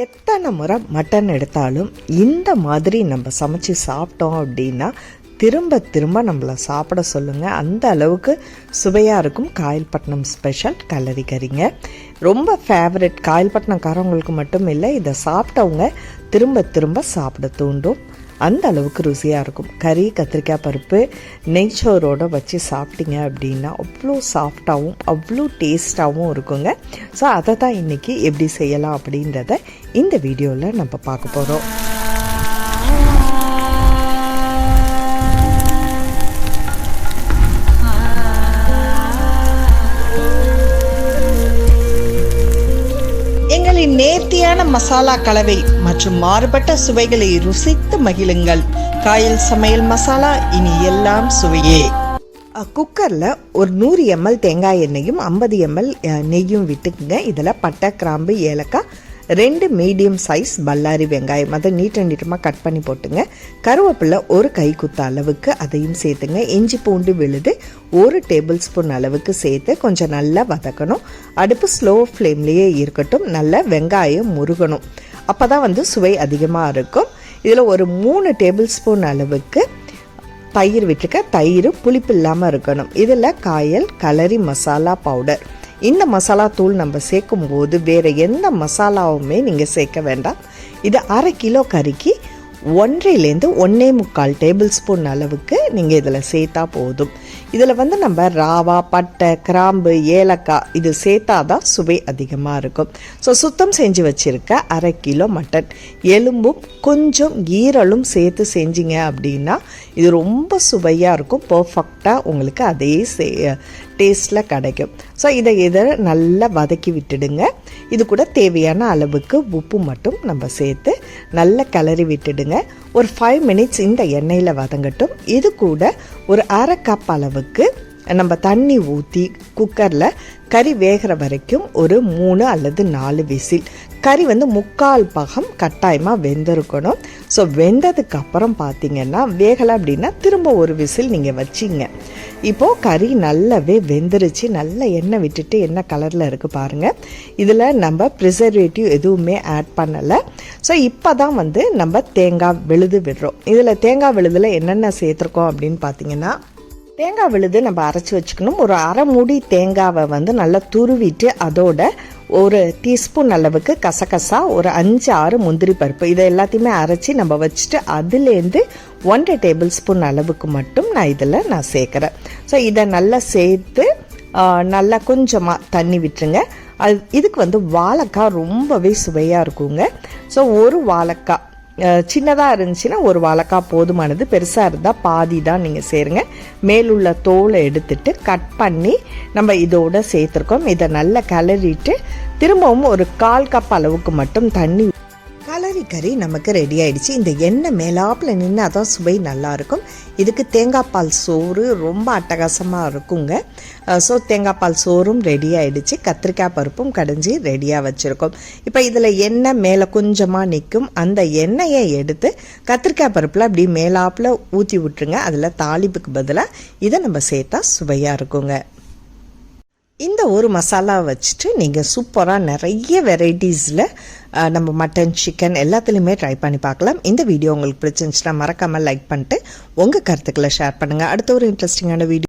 எத்தனை முறை மட்டன் எடுத்தாலும் இந்த மாதிரி நம்ம சமைச்சு சாப்பிட்டோம் அப்படின்னா திரும்ப திரும்ப நம்மளை சாப்பிட சொல்லுங்கள் அந்த அளவுக்கு சுவையாக இருக்கும் காயல்பட்டினம் ஸ்பெஷல் கல்லறி கறிங்க. ரொம்ப ஃபேவரட் காயல்பட்டினக்காரவங்களுக்கு மட்டும் இல்லை இதை சாப்பிட்டவங்க திரும்ப திரும்ப சாப்பிட தூண்டும். அந்த அளவுக்கு ருசியாக இருக்கும். கறி கத்திரிக்காய் பருப்பு நெய்ச்சோரோடு வச்சு சாப்பிட்டீங்க அப்படின்னா அவ்வளோ சாஃப்டாகவும் அவ்வளோ டேஸ்ட்டாகவும் இருக்குங்க. ஸோ அதை தான் இன்றைக்கி எப்படி செய்யலாம் அப்படின்றத இந்த வீடியோவில் நம்ம பார்க்க போகிறோம் எங்களின் நேர்த்தியான மசாலா கலவை மற்றும் மாறுபட்ட சுவைகளை ருசித்து மகிழுங்கள். காயல் சமையல் மசாலா இனி எல்லாம் சுவையே. குக்கரில் ஒரு நூறு எம்எல் தேங்காய் எண்ணெயும் ஐம்பது எம்எல் நெய்யும் விட்டுக்குங்க. இதில் பட்டை கிராம்பு ஏலக்காய் ரெண்டு மீடியம் சைஸ் பல்லாரி வெங்காயம். அதை நீட்ட நீட்டமாக கட் பண்ணி போட்டுங்க. கருவேப்பிலை ஒரு கை குத்த அளவுக்கு அதையும் சேர்த்துங்க. இஞ்சி பூண்டு விழுது ஒரு டேபிள் ஸ்பூன் அளவுக்கு சேர்த்து கொஞ்சம் நல்லா வதக்கணும். அடுப்பு ஸ்லோ ஃப்ளேம்லேயே இருக்கட்டும். நல்லா வெங்காயம் முருகணும். அப்போ தான் வந்து சுவை அதிகமாக இருக்கும். இதில் ஒரு மூணு டேபிள் ஸ்பூன் அளவுக்கு தயிர் விட்டுருக்க தயிர் புளிப்பு இல்லாமல் இருக்கணும். இதில் காயல் கலரி மசாலா பவுடர். இந்த மசாலா தூள் நம்ம சேர்க்கும் போது வேறு எந்த மசாலாவுமே நீங்கள் சேர்க்க வேண்டாம். இது அரை கிலோ கறிக்கு ஒன்றையிலேருந்து ஒன்றே முக்கால் டேபிள் ஸ்பூன் அளவுக்கு நீங்கள் இதில் சேர்த்தா போதும். இதில் வந்து நம்ம ராவா பட்டை கிராம்பு ஏலக்காய் இது சேர்த்தா தான் சுவை அதிகமாக இருக்கும். ஸோ சுத்தம் செஞ்சு வச்சுருக்க அரை கிலோ மட்டன். எலும்பும் கொஞ்சம் ஈரலும் சேர்த்து செஞ்சீங்க அப்படின்னா இது ரொம்ப சுவையாக இருக்கும். பர்ஃபெக்டாக உங்களுக்கு அதே சே டேஸ்ட்டில் கிடைக்கும். ஸோ இதை இதை நல்லா வதக்கி விட்டுடுங்க. இது கூட தேவையான அளவுக்கு உப்பு மட்டும் நம்ம சேர்த்து நல்லா கிளறி விட்டுடுங்க. ஒரு ஃபைவ் மினிட்ஸ் இந்த எண்ணெயில் வதங்கட்டும். இது கூட ஒரு அரை கப் அளவுக்கு நம்ம தண்ணி ஊற்றி குக்கரில் கறி வேகிற வரைக்கும் ஒரு மூணு அல்லது நாலு விசில். கறி வந்து முக்கால் பாகம் கட்டாயமாக வெந்திருக்கணும். ஸோ வெந்ததுக்கப்புறம் பார்த்தீங்கன்னா வேகலை அப்படின்னா திரும்ப ஒரு விசில் நீங்கள் வச்சிங்க. இப்போது கறி நல்லாவே வெந்துருச்சு. நல்ல எண்ணெய் விட்டுட்டு என்ன கலரில் இருக்குது பாருங்கள் இதில் நம்ம ப்ரிசர்வேட்டிவ் எதுவுமே ஆட் பண்ணலை. ஸோ இப்போ தான் வந்து நம்ம தேங்காய் விழுது விடுறோம். இதில் தேங்காய் விழுதில் என்னென்ன சேர்த்துருக்கோம் அப்படின்னு பார்த்தீங்கன்னா தேங்காய் விழுது நம்ம அரைச்சி வச்சுக்கணும். ஒரு அரை மூடி தேங்காவை வந்து நல்லா துருவிட்டு அதோட ஒரு டீஸ்பூன் அளவுக்கு கசகசா ஒரு அஞ்சு ஆறு முந்திரி பருப்பு. இதை எல்லாத்தையுமே அரைச்சி நம்ம வச்சுட்டு அதுலேருந்து ஒன்றரை டேபிள் ஸ்பூன் அளவுக்கு மட்டும் நான் இதில் நான் சேர்க்குறேன். ஸோ இதை நல்லா சேர்த்து நல்லா கொஞ்சமாக தண்ணி விட்டுருங்க. அது இதுக்கு வந்து வாழைக்காய் ரொம்பவே சுவையாக இருக்குங்க. ஸோ ஒரு வாழைக்காய் சின்னதாக இருந்துச்சுன்னா ஒரு வாழைக்காய் போதுமானது பெருசாக இருந்தால் பாதி தான் நீங்கள் சேருங்க. மேலுள்ள தோலை எடுத்துட்டு கட் பண்ணி நம்ம இதோட சேர்த்துருக்கோம். இதை நல்லா கிளறிட்டு திரும்பவும் ஒரு கால் கப் அளவுக்கு மட்டும் தண்ணி. கலரி கறி நமக்கு ரெடி ஆயிடுச்சு. இந்த எண்ணெய் மேலாப்பில் நின்று அதான் சுவை நல்லாயிருக்கும் இதுக்கு தேங்காய் பால் சோறு ரொம்ப அட்டகாசமாக இருக்குங்க. ஸோ தேங்காய் பால் சோறும் ரெடி ஆயிடுச்சு. கத்திரிக்காய் பருப்பும் கடைஞ்சி ரெடியாக வச்சுருக்கோம். இப்போ இதில் எண்ணெய் மேலே கொஞ்சமாக நிற்கும் அந்த எண்ணெயை எடுத்து கத்திரிக்காய் பருப்பில் அப்படி மேலாப்பில் ஊற்றி விட்டுருங்க. அதில் தாளிப்புக்கு பதிலாக இதை நம்ம சேர்த்தா சுவையாக இருக்குங்க. இந்த ஒரு மசாலா வச்சுட்டு நீங்கள் சூப்பராக நிறைய வெரைட்டிஸில் நம்ம மட்டன் சிக்கன் எல்லாத்துலேயுமே ட்ரை பண்ணி பார்க்கலாம். இந்த வீடியோ உங்களுக்கு பிடிச்சிருந்துச்சுன்னா மறக்காமல் லைக் பண்ணிட்டு உங்கள் கருத்துக்களை ஷேர் பண்ணுங்கள் அடுத்த ஒரு இன்ட்ரெஸ்டிங்கான வீடியோ